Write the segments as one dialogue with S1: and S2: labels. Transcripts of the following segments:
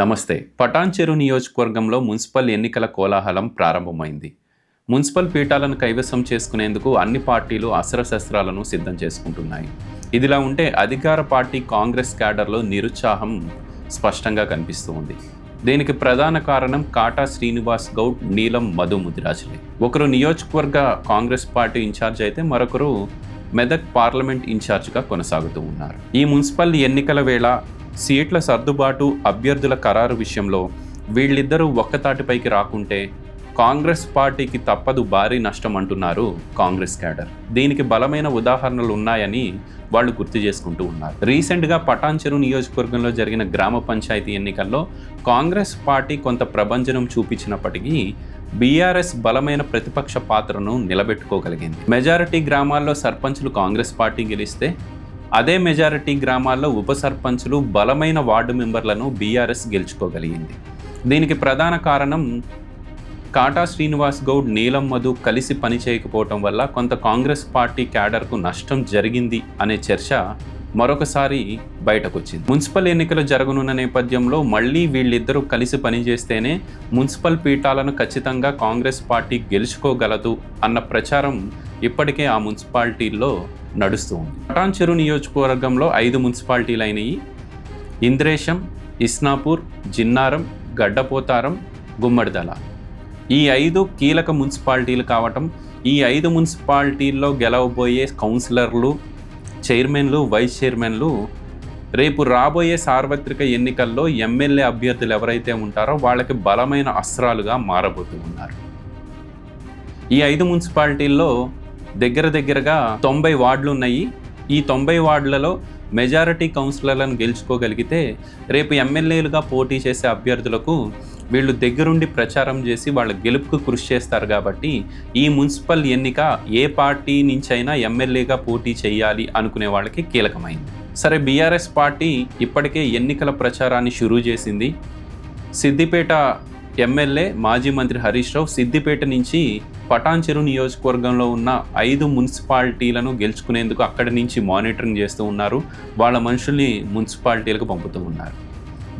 S1: నమస్తే. పటాన్చెరు నియోజకవర్గంలో మున్సిపల్ ఎన్నికల కోలాహలం ప్రారంభమైంది. మున్సిపల్ పీఠాలను కైవసం చేసుకునేందుకు అన్ని పార్టీలు అస్త్రశస్త్రాలను సిద్ధం చేసుకుంటున్నాయి. ఇదిలా ఉంటే అధికార పార్టీ కాంగ్రెస్ క్యాడర్లో నిరుత్సాహం స్పష్టంగా కనిపిస్తోంది. దీనికి ప్రధాన కారణం కాటా శ్రీనివాస్ గౌడ్ నీలం మధు ముదిరాజులే ఒకరు నియోజకవర్గ కాంగ్రెస్ పార్టీ ఇన్ఛార్జ్ అయితే మరొకరు మెదక్ పార్లమెంట్ ఇన్ఛార్జ్గా కొనసాగుతూ ఉన్నారు. ఈ మున్సిపల్ ఎన్నికల వేళ సీట్ల సర్దుబాటు అభ్యర్థుల ఖరారు విషయంలో వీళ్ళిద్దరూ ఒక్కతాటిపైకి రాకుంటే కాంగ్రెస్ పార్టీకి తప్పదు భారీ నష్టం అంటున్నారు కాంగ్రెస్ క్యాడర్. దీనికి బలమైన ఉదాహరణలు ఉన్నాయని వాళ్ళు గుర్తు చేసుకుంటూ ఉన్నారు. రీసెంట్గా పటాన్చెరు నియోజకవర్గంలో జరిగిన గ్రామ పంచాయతీ ఎన్నికల్లో కాంగ్రెస్ పార్టీ కొంత ప్రభంజనం చూపించినప్పటికీ బీఆర్ఎస్ బలమైన ప్రతిపక్ష పాత్రను నిలబెట్టుకోగలిగింది. మెజారిటీ గ్రామాల్లో సర్పంచులు కాంగ్రెస్ పార్టీ గెలిస్తే అదే మెజారిటీ గ్రామాల్లో ఉప సర్పంచులు బలమైన వార్డు మెంబర్లను బీఆర్ఎస్ గెలుచుకోగలిగింది. దీనికి ప్రధాన కారణం కాటా శ్రీనివాస్ గౌడ్ నీలం మధు కలిసి పనిచేయకపోవటం వల్ల కొంత కాంగ్రెస్ పార్టీ క్యాడర్కు నష్టం జరిగింది అనే చర్చ మరొకసారి బయటకొచ్చింది. మున్సిపల్ ఎన్నికలు జరగనున్న నేపథ్యంలో మళ్ళీ వీళ్ళిద్దరూ కలిసి పనిచేస్తేనే మున్సిపల్ పీఠాలను ఖచ్చితంగా కాంగ్రెస్ పార్టీ గెలుచుకోగలదు అన్న ప్రచారం ఇప్పటికే ఆ మున్సిపాలిటీల్లో నడుస్తూ ఉంది. పటాన్చెరు నియోజకవర్గంలో ఐదు మున్సిపాలిటీలు అయినాయి ఇంద్రేశం ఇస్నాపూర్ జిన్నారం గడ్డపోతారం గుమ్మడిదల. ఈ ఐదు కీలక మున్సిపాలిటీలు కావటం ఈ ఐదు మున్సిపాలిటీల్లో గెలవబోయే కౌన్సిలర్లు చైర్మన్లు వైస్ చైర్మన్లు రేపు రాబోయే సార్వత్రిక ఎన్నికల్లో ఎమ్మెల్యే అభ్యర్థులు ఎవరైతే ఉంటారో వాళ్ళకి బలమైన అస్త్రాలుగా మారబోతూ ఉన్నారు. ఈ ఐదు మున్సిపాలిటీల్లో దగ్గర దగ్గరగా తొంభై వార్డులు ఉన్నాయి ఈ తొంభై వార్డులలో మెజారిటీ కౌన్సిలర్లను గెలుచుకోగలిగితే రేపు ఎమ్మెల్యేలుగా పోటీ చేసే అభ్యర్థులకు వీళ్ళు దగ్గరుండి ప్రచారం చేసి వాళ్ళ గెలుపుకు కృషి చేస్తారు కాబట్టి ఈ మున్సిపల్ ఎన్నిక ఏ పార్టీ నుంచైనా ఎమ్మెల్యేగా పోటీ చేయాలి అనుకునే వాళ్ళకి కీలకమైంది. సరే బీఆర్ఎస్ పార్టీ ఇప్పటికే ఎన్నికల ప్రచారాన్ని షురూ చేసింది. సిద్దిపేట ఎమ్మెల్యే మాజీ మంత్రి హరీష్ రావు సిద్దిపేట నుంచి పటాన్చెరు నియోజకవర్గంలో ఉన్న ఐదు మున్సిపాలిటీలను గెలుచుకునేందుకు అక్కడి నుంచి మానిటరింగ్ చేస్తూ ఉన్నారు. వాళ్ళ మనుషుల్ని మున్సిపాలిటీలకు పంపుతూ ఉన్నారు.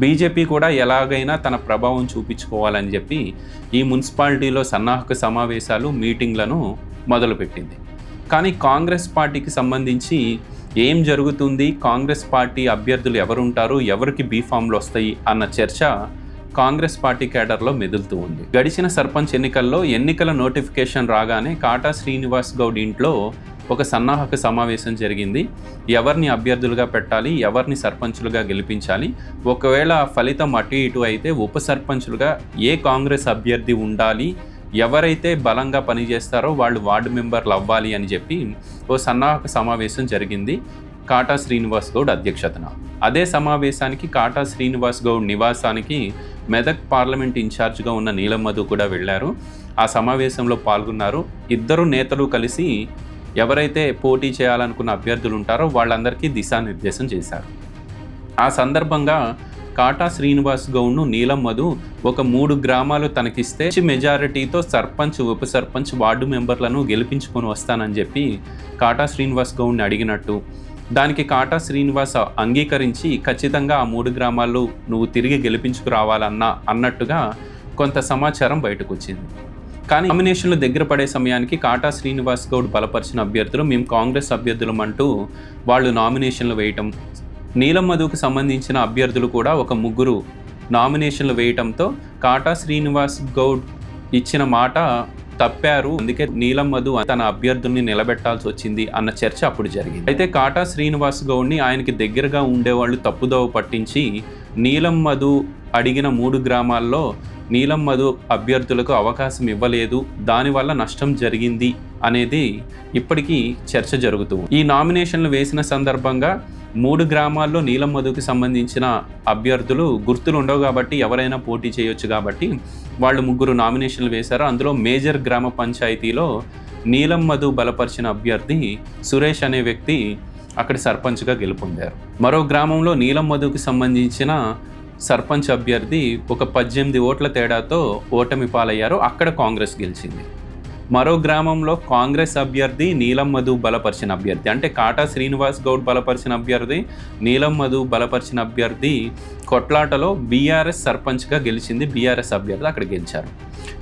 S1: బీజేపీ కూడా ఎలాగైనా తన ప్రభావం చూపించుకోవాలని చెప్పి ఈ మున్సిపాలిటీలో సన్నాహక సమావేశాలు మీటింగ్లను మొదలుపెట్టింది. కానీ కాంగ్రెస్ పార్టీకి సంబంధించి ఏం జరుగుతుంది? కాంగ్రెస్ పార్టీ అభ్యర్థులు ఎవరుంటారు? ఎవరికి బీఫామ్లు వస్తాయి? అన్న చర్చ కాంగ్రెస్ పార్టీ కేడర్లో మెదులుతూ ఉంది. గడిచిన సర్పంచ్ ఎన్నికల్లో ఎన్నికల నోటిఫికేషన్ రాగానే కాటా శ్రీనివాస్ గౌడ్ ఇంట్లో ఒక సన్నాహక సమావేశం జరిగింది. ఎవరిని అభ్యర్థులుగా పెట్టాలి ఎవరిని సర్పంచులుగా గెలిపించాలి ఒకవేళ ఫలితం అటు ఇటు అయితే ఉప సర్పంచులుగా ఏ కాంగ్రెస్ అభ్యర్థి ఉండాలి ఎవరైతే బలంగా పనిచేస్తారో వాళ్ళు వార్డు మెంబర్లు అవ్వాలి అని చెప్పి ఓ సన్నాహక సమావేశం జరిగింది కాటా శ్రీనివాస్ గౌడ్ అధ్యక్షతన. అదే సమావేశానికి కాటా శ్రీనివాస్ గౌడ్ నివాసానికి మెదక్ పార్లమెంట్ ఇన్ఛార్జ్గా ఉన్న నీలం మధు కూడా వెళ్ళారు. ఆ సమావేశంలో పాల్గొన్నారు. ఇద్దరు నేతలు కలిసి ఎవరైతే పోటీ చేయాలనుకున్న అభ్యర్థులు ఉంటారో వాళ్ళందరికీ దిశానిర్దేశం చేశారు. ఆ సందర్భంగా కాటా శ్రీనివాస్ గౌడ్ను నీలం మధు ఒక మూడు గ్రామాలు తనకిస్తే మెజారిటీతో సర్పంచ్ ఉప సర్పంచ్ వార్డు మెంబర్లను గెలిపించుకొని వస్తానని చెప్పి కాటా శ్రీనివాస్ గౌడ్ని అడిగినట్టు దానికి కాటా శ్రీనివాస్ అంగీకరించి ఖచ్చితంగా ఆ మూడు గ్రామాల్లో నువ్వు తిరిగి గెలిపించుకురావాలన్నా అన్నట్టుగా కొంత సమాచారం బయటకు వచ్చింది కానీ నామినేషన్లు దగ్గర పడే సమయానికి కాటా శ్రీనివాస్ గౌడ్ బలపరిచిన అభ్యర్థులు మేము కాంగ్రెస్ అభ్యర్థులం అంటూ వాళ్ళు నామినేషన్లు వేయటం నీలం మధుకు సంబంధించిన అభ్యర్థులు కూడా ఒక ముగ్గురు నామినేషన్లు వేయటంతో కాటా శ్రీనివాస్ గౌడ్ ఇచ్చిన మాట తప్పారు. అందుకే నీలం మధు తన అభ్యర్థుల్ని నిలబెట్టాల్సి వచ్చింది అన్న చర్చ అప్పుడు జరిగింది. అయితే కాటా శ్రీనివాస్ గౌడ్ని ఆయనకి దగ్గరగా ఉండేవాళ్ళు తప్పుదోవ పట్టించి నీలం మధు అడిగిన మూడు గ్రామాల్లో నీలం మధు అభ్యర్థులకు అవకాశం ఇవ్వలేదు. దానివల్ల నష్టం జరిగింది అనేది ఇప్పటికీ చర్చ జరుగుతూ ఈ నామినేషన్లు వేసిన సందర్భంగా మూడు గ్రామాల్లో నీలం మధుకి సంబంధించిన అభ్యర్థులు గుర్తులు ఉండవు కాబట్టి ఎవరైనా పోటీ చేయొచ్చు కాబట్టి వాళ్ళు ముగ్గురు నామినేషన్లు వేశారు. అందులో మేజర్ గ్రామ పంచాయతీలో నీలం మధు బలపరిచిన అభ్యర్థి సురేష్ అనే వ్యక్తి అక్కడ సర్పంచ్గా గెలుపొందారు. మరో గ్రామంలో నీలం మధుకి సంబంధించిన సర్పంచ్ అభ్యర్థి ఒక పద్దెనిమిది ఓట్ల తేడాతో ఓటమి పాలయ్యారు. అక్కడ కాంగ్రెస్ గెలిచింది. మరో గ్రామంలో కాంగ్రెస్ అభ్యర్థి నీలం మధు బలపరిచిన అభ్యర్థి అంటే కాటా శ్రీనివాస్ గౌడ్ బలపరిచిన అభ్యర్థి నీలం మధు బలపరిచిన అభ్యర్థి కొట్లాటలో బీఆర్ఎస్ సర్పంచ్గా గెలిచింది బీఆర్ఎస్ అభ్యర్థి అక్కడ గెలిచారు.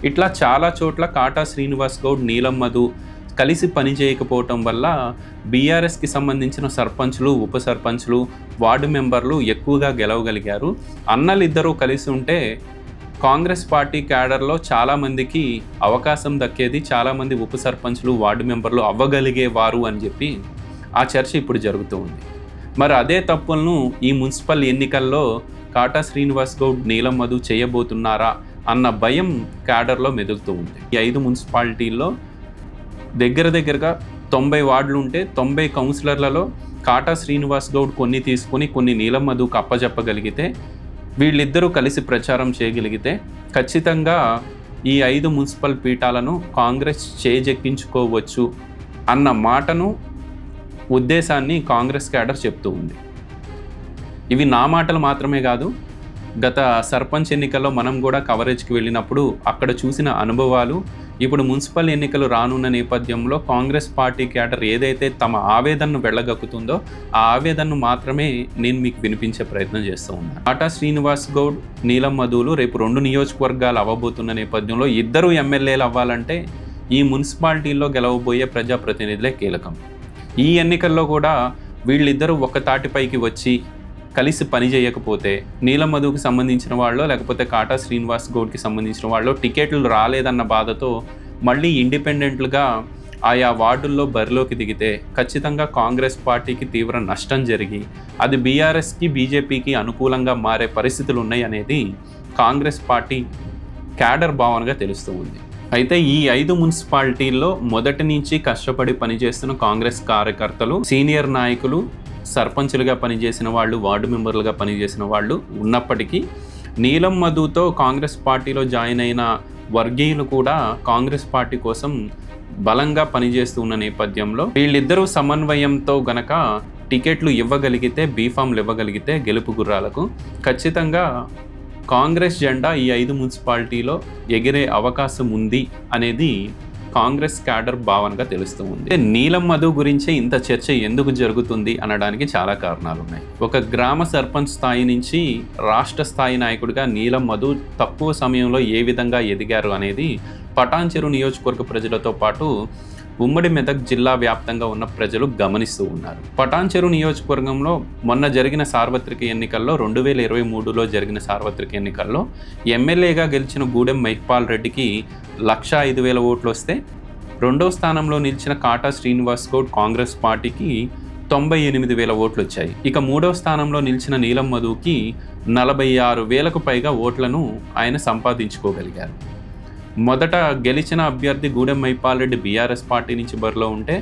S1: ఇట్లా చాలా చోట్ల కాటా శ్రీనివాస్ గౌడ్ నీలం మధు కలిసి పని చేయకపోవటం వల్ల బీఆర్ఎస్కి సంబంధించిన సర్పంచ్లు ఉప సర్పంచ్లు వార్డు మెంబర్లు ఎక్కువగా గెలవగలిగారు. అన్నలు ఇద్దరూ కలిసి ఉంటే కాంగ్రెస్ పార్టీ క్యాడర్లో చాలామందికి అవకాశం దక్కేది చాలామంది ఉప సర్పంచ్లు వార్డు మెంబర్లు అవ్వగలిగేవారు అని చెప్పి ఆ చర్చ ఇప్పుడు జరుగుతూ ఉంది. మరి అదే తప్పులను ఈ మున్సిపల్ ఎన్నికల్లో కాటా శ్రీనివాస్ గౌడ్ నీలం మధు చేయబోతున్నారా అన్న భయం క్యాడర్లో మెదులుతూ ఉంది. ఈ ఐదు మున్సిపాలిటీల్లో దగ్గర దగ్గరగా తొంభై వార్డులు ఉంటే తొంభై కౌన్సిలర్లలో కాటా శ్రీనివాస్ గౌడ్ కొన్ని తీసుకొని కొన్ని నీలం మధుకు అప్పజెప్పగలిగితే వీళ్ళిద్దరూ కలిసి ప్రచారం చేయగలిగితే ఖచ్చితంగా ఈ ఐదు మున్సిపల్ పీఠాలను కాంగ్రెస్ చేజెక్కించుకోవచ్చు అన్న మాటను ఉద్దేశాన్ని కాంగ్రెస్ క్యాడర్ చెప్తూ ఉంది. ఇవి నా మాటలు మాత్రమే కాదు గత సర్పంచ్ ఎన్నికల్లో మనం కూడా కవరేజ్కి వెళ్ళినప్పుడు అక్కడ చూసిన అనుభవాలు ఇప్పుడు మున్సిపల్ ఎన్నికలు రానున్న నేపథ్యంలో కాంగ్రెస్ పార్టీ క్యాడర్ ఏదైతే తమ ఆవేదనను వెళ్ళగక్కుతుందో ఆ ఆవేదనను మాత్రమే నేను మీకు వినిపించే ప్రయత్నం చేస్తూ ఉన్నాను టాటా శ్రీనివాస్ గౌడ్ నీలం మధులు రేపు రెండు నియోజకవర్గాలు అవ్వబోతున్న నేపథ్యంలో ఇద్దరు ఎమ్మెల్యేలు అవ్వాలంటే ఈ మున్సిపాలిటీల్లో గెలవబోయే ప్రజాప్రతినిధులే కీలకం. ఈ ఎన్నికల్లో కూడా వీళ్ళిద్దరూ ఒక తాటిపైకి వచ్చి కలిసి పని చేయకపోతే నీలం మధుకు సంబంధించిన వాళ్ళు లేకపోతే కాటా శ్రీనివాస్ గౌడ్కి సంబంధించిన వాళ్ళు టికెట్లు రాలేదన్న బాధతో మళ్ళీ ఇండిపెండెంట్లుగా ఆయా వార్డుల్లో బరిలోకి దిగితే ఖచ్చితంగా కాంగ్రెస్ పార్టీకి తీవ్ర నష్టం జరిగి అది బీఆర్ఎస్కి బీజేపీకి అనుకూలంగా మారే పరిస్థితులు ఉన్నాయి అనేది కాంగ్రెస్ పార్టీ క్యాడర్ భావనగా తెలుస్తూ ఉంది. అయితే ఈ ఐదు మున్సిపాలిటీల్లో మొదటి నుంచి కష్టపడి పనిచేస్తున్న కాంగ్రెస్ కార్యకర్తలు సీనియర్ నాయకులు సర్పంచులుగా పనిచేసిన వాళ్ళు వార్డు మెంబర్లుగా పనిచేసిన వాళ్ళు ఉన్నప్పటికీ నీలం మధుతో కాంగ్రెస్ పార్టీలో జాయిన్ అయిన వర్గీయులు కూడా కాంగ్రెస్ పార్టీ కోసం బలంగా పనిచేస్తున్న నేపథ్యంలో వీళ్ళిద్దరూ సమన్వయంతో గనక టికెట్లు ఇవ్వగలిగితే బీఫామ్లు ఇవ్వగలిగితే గెలుపు గుర్రాలకు ఖచ్చితంగా కాంగ్రెస్ జెండా ఈ ఐదు మున్సిపాలిటీలో ఎగిరే అవకాశం ఉంది అనేది కాంగ్రెస్ క్యాడర్ భావనగా తెలుస్తూ ఉంది. నీలం మధు గురించే ఇంత చర్చ ఎందుకు జరుగుతుంది అనడానికి చాలా కారణాలు ఉన్నాయి ఒక గ్రామ సర్పంచ్ స్థాయి నుంచి రాష్ట్ర స్థాయి నాయకుడిగా నీలం మధు తక్కువ సమయంలో ఏ విధంగా ఎదిగారు అనేది పటాన్చెరు నియోజకవర్గ ప్రజలతో పాటు ఉమ్మడి మెదక్ జిల్లా వ్యాప్తంగా ఉన్న ప్రజలు గమనిస్తూ ఉన్నారు. పటాన్చెరు నియోజకవర్గంలో మొన్న జరిగిన సార్వత్రిక ఎన్నికల్లో రెండు వేల ఇరవై మూడులో జరిగిన సార్వత్రిక ఎన్నికల్లో ఎమ్మెల్యేగా గెలిచిన గూడెం మహిపాల్ రెడ్డికి లక్ష ఐదు వేల ఓట్లు వస్తే రెండో స్థానంలో నిలిచిన కాటా శ్రీనివాస్ గౌడ్ కాంగ్రెస్ పార్టీకి తొంభై ఎనిమిది వేల ఓట్లు వచ్చాయి. ఇక మూడో స్థానంలో నిలిచిన నీలం మధుకి నలభై ఆరు వేలకు పైగా ఓట్లను ఆయన సంపాదించుకోగలిగారు. మొదట గెలిచిన అభ్యర్థి గూడెం మైపాల్ రెడ్డి బీఆర్ఎస్ పార్టీ నుంచి బరిలో ఉంటే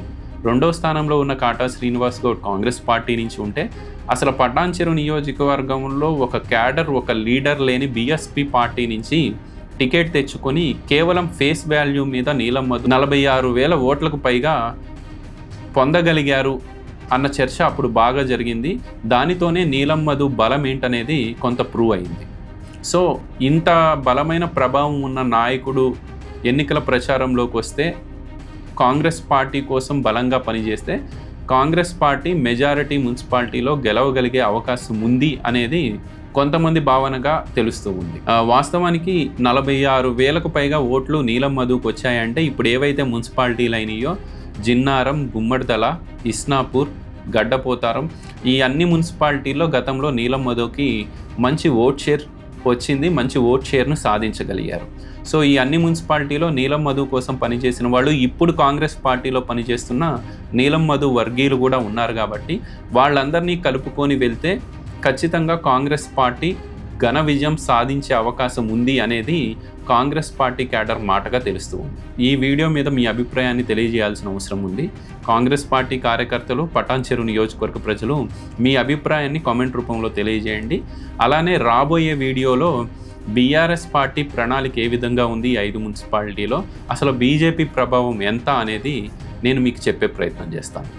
S1: రెండో స్థానంలో ఉన్న కాటా శ్రీనివాస్ గౌడ్ కాంగ్రెస్ పార్టీ నుంచి ఉంటే అసలు పటాన్చెరు నియోజకవర్గంలో ఒక క్యాడర్ ఒక లీడర్ లేని బీఎస్పీ పార్టీ నుంచి టికెట్ తెచ్చుకొని కేవలం ఫేస్ వాల్యూ మీద నీలం మధు నలభై ఆరు వేల ఓట్లకు పైగా పొందగలిగారు అన్న చర్చ అప్పుడు బాగా జరిగింది. దానితోనే నీలం మధు బలం ఏంటనేది కొంత ప్రూవ్ అయింది. సో ఇంత బలమైన ప్రభావం ఉన్న నాయకుడు ఎన్నికల ప్రచారంలోకి వస్తే కాంగ్రెస్ పార్టీ కోసం బలంగా పనిచేస్తే కాంగ్రెస్ పార్టీ మెజారిటీ మున్సిపాలిటీలో గెలవగలిగే అవకాశం ఉంది అనేది కొంతమంది భావనగా తెలుస్తూ ఉంది. వాస్తవానికి నలభై ఆరు వేలకు పైగా ఓట్లు నీలం మధుకు వచ్చాయంటే ఇప్పుడు ఏవైతే మున్సిపాలిటీలు అయినాయో జిన్నారం గుమ్మడిదల ఇస్నాపూర్ గడ్డపోతారం ఈ అన్ని మున్సిపాలిటీల్లో గతంలో నీలం మధుకి మంచి ఓట్ షేర్ వచ్చింది మంచి ఓట్ షేర్ను సాధించగలిగారు. సో ఈ అన్ని మున్సిపాలిటీలో నీలం మధు కోసం పనిచేసిన వాళ్ళు ఇప్పుడు కాంగ్రెస్ పార్టీలో పనిచేస్తున్న నీలం మధు వర్గీయులు కూడా ఉన్నారు కాబట్టి వాళ్ళందరినీ కలుపుకొని వెళ్తే ఖచ్చితంగా కాంగ్రెస్ పార్టీ ఘన విజయం సాధించే అవకాశం ఉంది అనేది కాంగ్రెస్ పార్టీ క్యాడర్ మాటగా తెలుస్తూ ఉంది. ఈ వీడియో మీద మీ అభిప్రాయాన్ని తెలియజేయాల్సిన అవసరం ఉంది. కాంగ్రెస్ పార్టీ కార్యకర్తలు పటాన్చెరు నియోజకవర్గ ప్రజలు మీ అభిప్రాయాన్ని కామెంట్ రూపంలో తెలియజేయండి. అలానే రాబోయే వీడియోలో బీఆర్ఎస్ పార్టీ ప్రణాళిక ఏ విధంగా ఉంది ఐదు మున్సిపాలిటీలో? అసలు బీజేపీ ప్రభావం ఎంత అనేది నేను మీకు చెప్పే ప్రయత్నం చేస్తాను.